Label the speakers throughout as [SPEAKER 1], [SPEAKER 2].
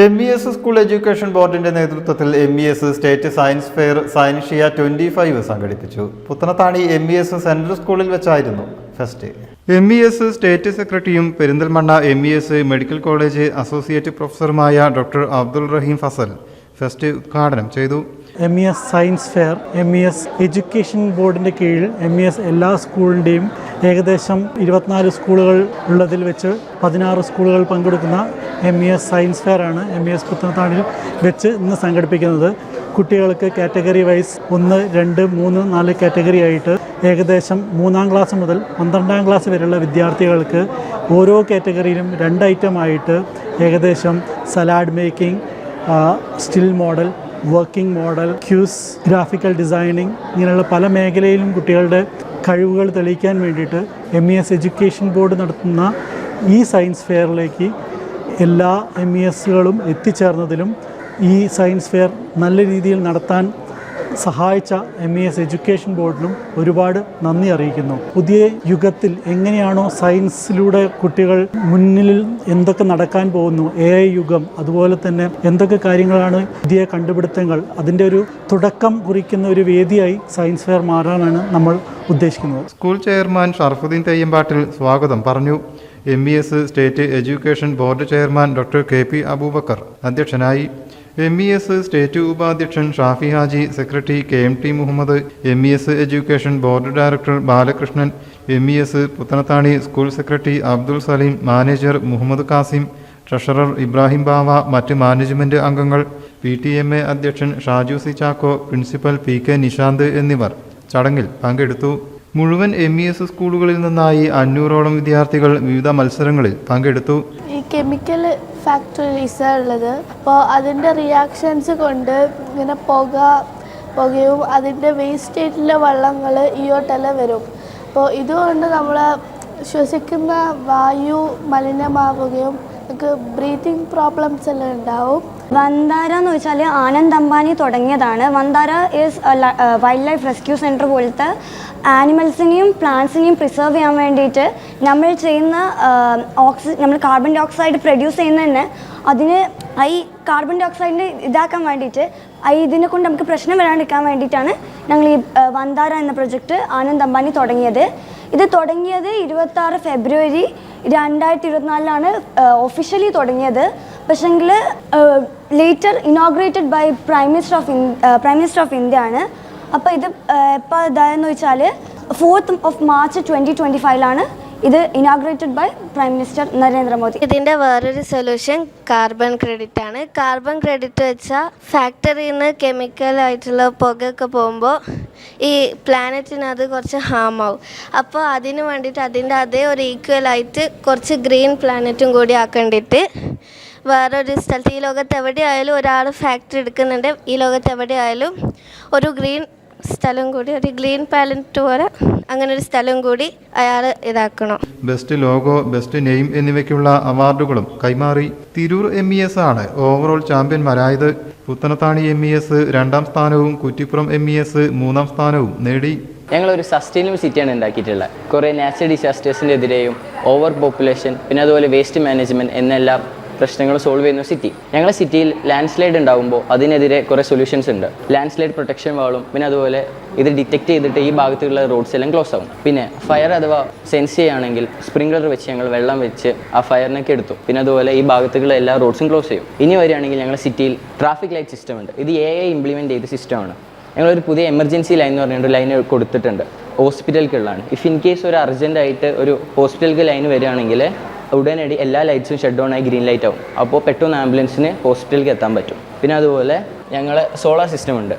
[SPEAKER 1] M E S school education ബോർഡിന്റെ നേതൃത്വത്തിൽ M E S state science fair Scientia twenty five സംഘടിപ്പിച്ചു. Puthanathani M E S central സ്കൂളിൽ വെച്ചായിരുന്നു fest. M E S state സെക്രട്ടറിയും Perinthalmanna M E S medical college associate പ്രൊഫസറുമായ doctor Abdul Rahim Fasal fest ഉദ്ഘാടനം ചെയ്തു.
[SPEAKER 2] M E S science fair M E S education ബോർഡിന്റെ കീഴിൽ M E S എല്ലാ സ്കൂളിന്റെയും ഏകദേശം ഇരുപത്തിനാല് സ്കൂളുകൾ ഉള്ളതിൽ വെച്ച് പതിനാറ് സ്കൂളുകൾ പങ്കെടുക്കുന്ന M E S science fair ആണ്. എം ഇ എസ് പുത്തനത്താണിൽ വെച്ച് ഇന്ന് സംഘടിപ്പിക്കുന്നത്. കുട്ടികൾക്ക് കാറ്റഗറി വൈസ് ഒന്ന് രണ്ട് മൂന്ന് നാല് കാറ്റഗറി ആയിട്ട് ഏകദേശം മൂന്നാം ക്ലാസ് മുതൽ പന്ത്രണ്ടാം ക്ലാസ് വരെയുള്ള വിദ്യാർത്ഥികൾക്ക് ഓരോ കാറ്റഗറിയിലും രണ്ട് ഐറ്റം ആയിട്ട് ഏകദേശം salad making still model working model quiz graphical designing ഇങ്ങനെയുള്ള പല മേഖലയിലും കുട്ടികളുടെ കഴിവുകൾ തെളിയിക്കാൻ വേണ്ടിയിട്ട് M E S education board നടത്തുന്ന ഈ സയൻസ് ഫെയറിലേക്ക് എല്ലാ എം ഇ എസുകളും എത്തിച്ചേർന്നതിലും ഈ സയൻസ് ഫെയർ നല്ല രീതിയിൽ നടത്താൻ സഹായിച്ച എം ഇ എസ് എഡ്യൂക്കേഷൻ ബോർഡിലും ഒരുപാട് നന്ദി അറിയിക്കുന്നു. പുതിയ യുഗത്തിൽ എങ്ങനെയാണോ സയൻസിലൂടെ കുട്ടികൾ മുന്നിൽ എന്തൊക്കെ നടക്കാൻ പോകുന്നു എ ഐ യുഗം അതുപോലെ തന്നെ എന്തൊക്കെ കാര്യങ്ങളാണ് പുതിയ കണ്ടുപിടുത്തങ്ങൾ അതിന്റെ ഒരു തുടക്കം കുറിക്കുന്ന ഒരു വേദിയായി സയൻസ് ഫെയർ മാറാനാണ് നമ്മൾ ഉദ്ദേശിക്കുന്നത്.
[SPEAKER 1] സ്കൂൾ ചെയർമാൻ ഷർഫുദ്ദീൻ തെയ്യമ്പാട്ടിൽ സ്വാഗതം പറഞ്ഞു. M S state education board chairman doctor K P Abubakar അധ്യക്ഷനായി. എം ഇ എസ് സ്റ്റേറ്റ് ഉപാധ്യക്ഷൻ Shafi Haji secretary K M T Muhammad M E S education board director Balakrishnan M E S Puthanathani school secretary Abdul Salim manager Muhammad Kasim treasurer Ibrahim Bava മറ്റ് management അംഗങ്ങൾ P T M A അധ്യക്ഷൻ Shaju C Chacko principal P K Nishanth എന്നിവർ ചടങ്ങിൽ പങ്കെടുത്തു. മുഴുവൻ M E S സ്കൂളുകളിൽ നിന്നായി അഞ്ഞൂറോളം വിദ്യാർത്ഥികൾ വിവിധ മത്സരങ്ങളിൽ പങ്കെടുത്തു.
[SPEAKER 3] ഈ കെമിക്കൽ ഫാക്ടറീസാണ് ഉള്ളത്. അപ്പോൾ അതിന്റെ റിയാക്ഷൻസ് കൊണ്ട് ഇങ്ങനെ പുക പുകയും അതിന്റെ വേസ്റ്റേറ്റിലെ വള്ളങ്ങൾ ഈ ഇയോട്ടെല്ലാം വരും. അപ്പോൾ ഇതുകൊണ്ട് നമ്മൾ ശ്വസിക്കുന്ന വായു മലിനമാവുകയും നമുക്ക് ബ്രീത്തിങ് പ്രോബ്ലംസ് എല്ലാം ഉണ്ടാവും.
[SPEAKER 4] വന്താര എന്ന് വെച്ചാൽ ആനന്ദ് അംബാനി തുടങ്ങിയതാണ്. Vantara is wild life rescue centre പോലത്തെ ആനിമൽസിനെയും പ്ലാന്റ്സിനെയും പ്രിസർവ് ചെയ്യാൻ വേണ്ടിയിട്ട് നമ്മൾ ചെയ്യുന്ന ഓക്സി നമ്മൾ കാർബൺ ഡൈ ഓക്സൈഡ് പ്രൊഡ്യൂസ് ചെയ്യുന്ന തന്നെ അതിന് ഈ കാർബൺ ഡൈ ഓക്സൈഡിനെ ഇതാക്കാൻ വേണ്ടിയിട്ട് ഇതിനെ കൊണ്ട് നമുക്ക് പ്രശ്നം വരാണ്ടിരിക്കാൻ വേണ്ടിയിട്ടാണ് ഞങ്ങൾ ഈ വന്താര എന്ന പ്രൊജക്റ്റ് ആനന്ദ് അംബാനി തുടങ്ങിയത്. ഇത് തുടങ്ങിയത് ഇരുപത്താറ് ഫെബ്രുവരി രണ്ടായിരത്തി ഇരുപത്തിനാലിലാണ് ഒഫീഷ്യലി തുടങ്ങിയത്. പക്ഷെങ്കിൽ later inaugurated by prime minister of prime minister of India ആണ്. അപ്പോൾ ഇത് എപ്പോൾ ഇതായെന്ന് വെച്ചാൽ fourth of March twenty twenty ഫൈവിലാണ് ഇത് inaugurated by prime minister Narendra Modi.
[SPEAKER 3] ഇതിന്റെ വേറൊരു സൊല്യൂഷൻ കാർബൺ ക്രെഡിറ്റ് ആണ്. കാർബൺ ക്രെഡിറ്റ് വെച്ചാൽ ഫാക്ടറിയിൽ നിന്ന് കെമിക്കലായിട്ടുള്ള പുകയൊക്കെ പോകുമ്പോൾ ഈ പ്ലാനറ്റിന് അത് കുറച്ച് ഹാം ആവും. അപ്പോൾ അതിന് വേണ്ടിയിട്ട് അതിന്റെ അതേ ഒരു ഈക്വൽ ആയിട്ട് കുറച്ച് ഗ്രീൻ പ്ലാനറ്റും കൂടി ആക്കേണ്ടിയിട്ട് വേറൊരു സ്ഥലത്ത് ഈ ലോകത്ത് എവിടെയായാലും ഒരാൾ ഫാക്ടറി എടുക്കുന്നുണ്ട്. ഈ ലോകത്ത് എവിടെയായാലും ഒരു ഗ്രീൻ സ്ഥലം കൂടി ഒരു ഗ്രീൻ പാലറ്റ് പോലെ അങ്ങനെ ഒരു സ്ഥലം കൂടി അയാൾ ഇതാക്കണം.
[SPEAKER 1] ബെസ്റ്റ് ലോഗോ ബെസ്റ്റ് നെയിം എന്നിവയ്ക്കുള്ള അവാർഡുകളും കൈമാറി തിരൂർ എം ഇ എസ് ആണ് ഓവറോൾ ചാമ്പ്യന്മാരായത്. പുത്തനത്താണി എം ഇ എസ് രണ്ടാം സ്ഥാനവും കുറ്റിപ്പുറം എം ഇ എസ് മൂന്നാം സ്ഥാനവും നേടി.
[SPEAKER 5] ഞങ്ങളൊരു സസ്റ്റൈനബിൾ സിറ്റിയാണ് ഉണ്ടാക്കിയിട്ടുള്ളത്. കുറേ നാച്ചുറൽ ഡിസാസ്റ്റേഴ്സിന്റെ എതിരെയും ഓവർ പോപ്പുലേഷൻ പിന്നെ അതുപോലെ വേസ്റ്റ് മാനേജ്മെന്റ് എന്നെല്ലാം പ്രശ്നങ്ങൾ സോൾവ് ചെയ്യുന്ന സിറ്റി. ഞങ്ങളുടെ സിറ്റിയിൽ ലാൻഡ് സ്ലൈഡ് ഉണ്ടാകുമ്പോൾ അതിനെതിരെ കുറേ സൊല്യൂഷൻസ് ഉണ്ട്. ലാൻഡ് സ്ലൈഡ് പ്രൊട്ടക്ഷൻ വാളും പിന്നെ അതുപോലെ ഇത് ഡിറ്റക്ട് ചെയ്തിട്ട് ഈ ഭാഗത്തുള്ള റോഡ്സ് എല്ലാം ക്ലോസ് ആവും. പിന്നെ ഫയർ അഥവാ സെൻസ് ചെയ്യുകയാണെങ്കിൽ സ്പ്രിംഗ്ലർ വെച്ച് ഞങ്ങൾ വെള്ളം വെച്ച് ആ ഫയറിനൊക്കെ എടുത്തു. പിന്നെ അതുപോലെ ഈ ഭാഗത്തുള്ള എല്ലാ റോഡ്സും ക്ലോസ് ചെയ്യും. ഇനി വരികയാണെങ്കിൽ ഞങ്ങളുടെ സിറ്റിയിൽ ട്രാഫിക് ലൈറ്റ് സിസ്റ്റം ഉണ്ട്. ഇത് എ ഐ ഇംപ്ലിമെന്റ് ചെയ്ത സിസ്റ്റമാണ് ഞങ്ങളൊരു പുതിയ എമർജൻസി ലൈൻ എന്ന് പറഞ്ഞിട്ട് ലൈൻ കൊടുത്തിട്ടുണ്ട്. ഹോസ്പിറ്റലിലേക്കുള്ളതാണ് ഇഫ് ഇൻ കേസ് ഒരു അർജന്റായിട്ട് ഒരു ഹോസ്പിറ്റലിലേക്ക് ലൈൻ വരികയാണെങ്കിൽ ഉടനടി എല്ലാ ലൈറ്റ്സും ഷട്ട് ഡൗൺ ആയി ഗ്രീൻ ലൈറ്റ് ആവും. അപ്പോൾ പെട്ടെന്ന് ആംബുലൻസിന് ഹോസ്പിറ്റലിൽ എത്താൻ പറ്റും. പിന്നെ അതുപോലെ ഞങ്ങൾ സോളാർ സിസ്റ്റം ഉണ്ട്.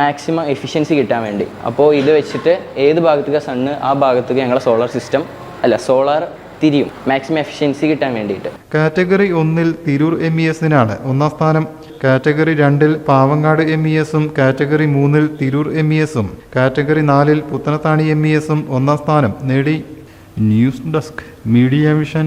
[SPEAKER 5] മാക്സിമം എഫിഷ്യൻസി കിട്ടാൻ വേണ്ടി. അപ്പോൾ ഇത് വെച്ചിട്ട് ഏത് ഭാഗത്തേക്ക് സണ്ണ് ആ ഭാഗത്തേക്ക് ഞങ്ങളെ സോളാർ സിസ്റ്റം അല്ല സോളാർ തിരിയും. മാക്സിമം എഫിഷ്യൻസി കിട്ടാൻ വേണ്ടിയിട്ട്.
[SPEAKER 1] കാറ്റഗറി ഒന്നിൽ തിരൂർ എം ഇ എസിനാണ് ഒന്നാം സ്ഥാനം. കാറ്റഗറി രണ്ടിൽ പാവങ്ങാട് എം ഇ എസും കാറ്റഗറി മൂന്നിൽ തിരൂർ എം ഇ എസും കാറ്റഗറി നാലിൽ പുത്തനത്താണി എം ഇ എസും ഒന്നാം സ്ഥാനം നേടി. News desk media vision.